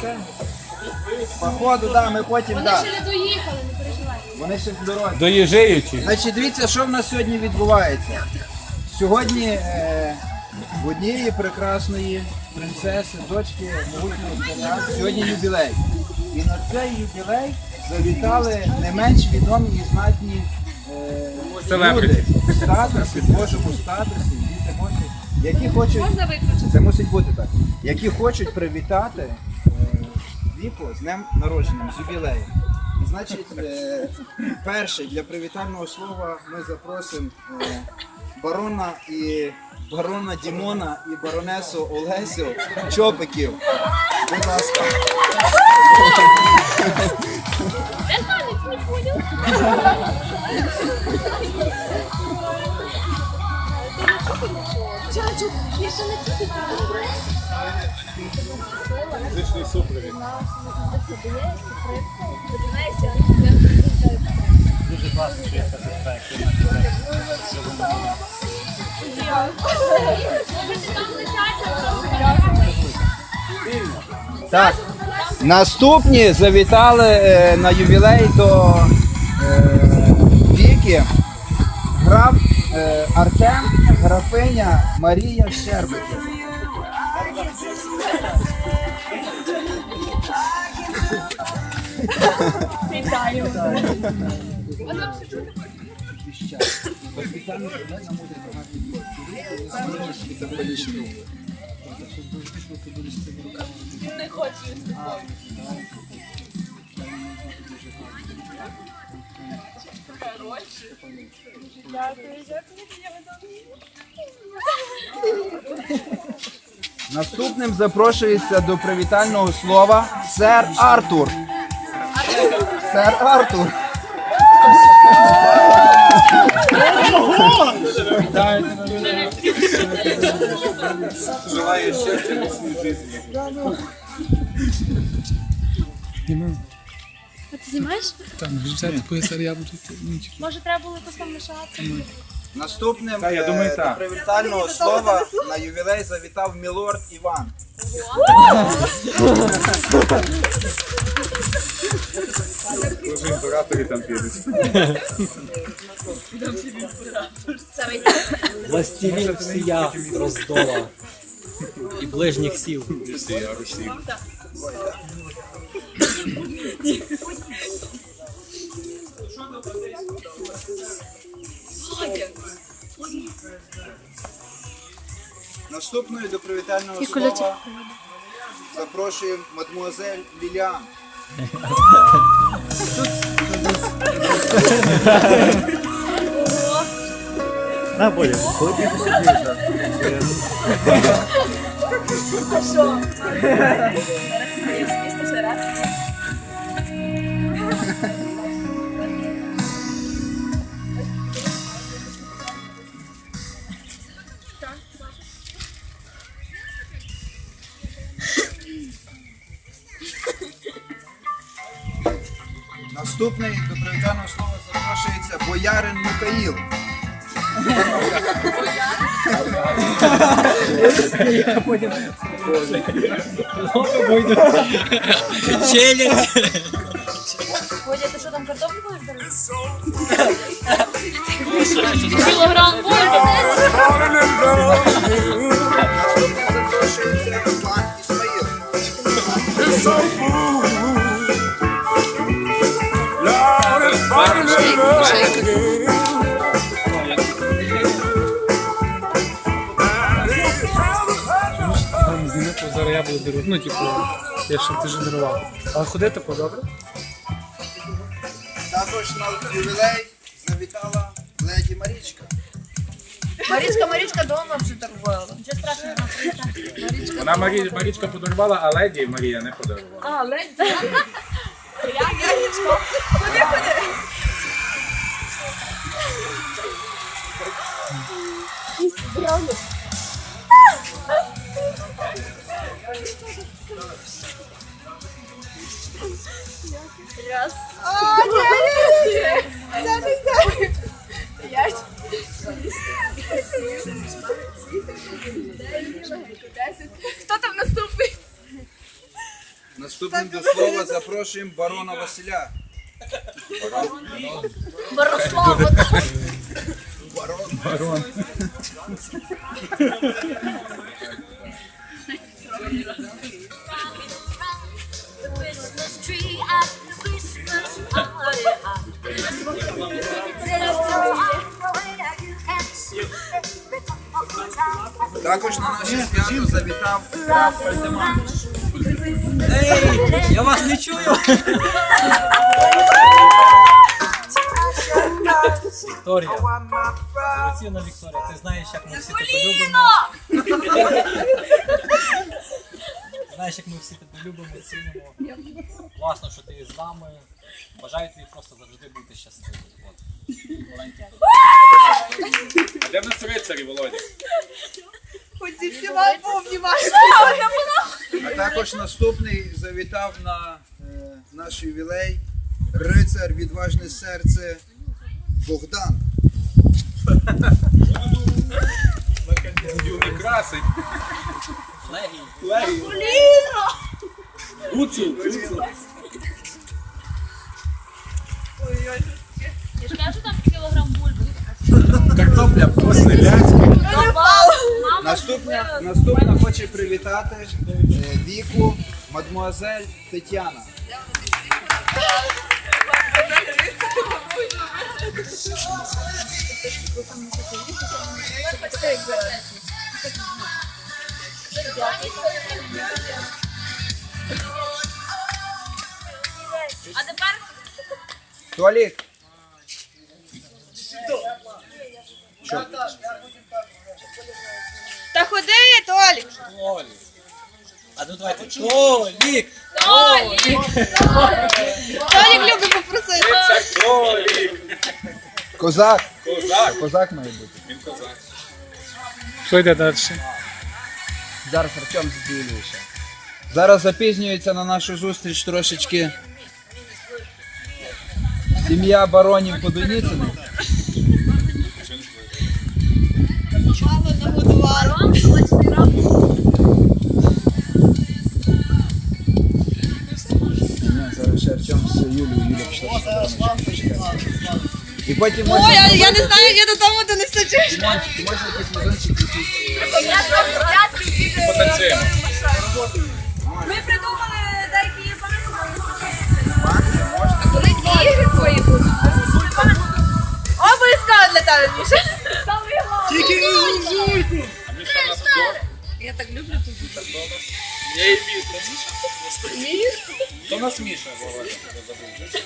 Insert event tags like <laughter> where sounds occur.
це. Походу, да, ми потім, Вони да. ще не доїхали, не переживайте. Вони ще в дорозі. Доїжджаючи. Значить, дивіться, що в нас сьогодні відбувається. Сьогодні е, в однієї прекрасної принцеси, дочки могутнього царя, сьогодні юбілей. І на цей юбілей завітали не менш відомі і знатні е, Селебриті. люди в статусі, в Божому статусі, діти Божі, які хочуть, Можна виключити? це мусить бути так, які хочуть привітати віку з днем народження, з юбілеєм. Значить, е, перше для привітального слова ми запросимо е, барона і барона Дімона і баронесу Олесю Чопиків. Будь ласка. Я ще не. Музичний супровід. Так. Наступні завітали е, на ювілей до е, Віки. Граф е, Артем, графиня Марія Щербиків. Вітаю. Не хочу з тобою. Короче. Дякую, дякую, Наступним запрошується до привітального слова сер Артур. Сер Артур. Желаю щастя в своїй житті. А ти знімаєш? Там взяти поясар яблуки. Може треба було якось там? Наступним Та, я думаю, е, так. до привітального слова на ювілей завітав мілорд Іван. Дуже імператорі там підуть. Властелин всія роздола і ближніх сіл. Всі Русі. Наступною до привітального слова запрошуємо мадмуазель Ліліан. Наступний до привітального слова запрошується боярин Михаїл. Челюсть! Водя, ти що там картоплю будеш береш? Кілограм Водя. Знімати зараз яблуки беруть. Ну, типу, якщо ти ж дарував. Але ходити подобре. Також на ювілей завітала леді Марічка. Марічка, Марічка дома вже торгувала. Нічого страшного. Вона Марі, Марічка подарувала, а леді Марія не подарувала. А, ледь. Янічко. Ходи, ходи. Раз. А, ні, ні, ні. Це не йде. П'ять. Десять. Хто там наступний? Наступним до слова запрошуємо барона Василя. Борислава. The Також на наше свято завітав граф. Ей, я вас не чую. Вікторія. Дорогоцінна Вікторія, ти знаєш, як ми всі тебе любимо. Знаєш, як ми всі тебе любимо, цінимо. Класно, що ти з нами. Бажаю тобі просто завжди бути щасливим. От. Маленький А де в нас рицарі, Володя? Хоч зі всіма пообнімаєш. <laughs> А також наступний завітав на е, наш ювілей рицар, відважне серце Богдан. Юний красень. Легій. Гуцул. Гуцул. Я ж кажу, там кілограм бульби. Картопля по-селянськи. Наступна, наступна хоче привітати е, віку мадмуазель Тетяна. А тепер Туалет. Та Толік. Толік. А ну давайте. Толік! Толік любить попросити. Рицар Толік. Козак. Козак. Козак має бути. Він козак. Що йде далі? Зараз Артем заділюється. Зараз запізнюється на нашу зустріч трошечки сім'я баронів Подоніцини. І потім О, можна, я, я не знаю, я додому донесу. чуєш? можна якийсь мазончик. Потанцюємо. ми придумали деякі Ігри твої будуть. Обов'язково для тебе, Міша. А Міша нас? Я так люблю тут. Я і Міша. Хто нас Міша, Володя? Я забув.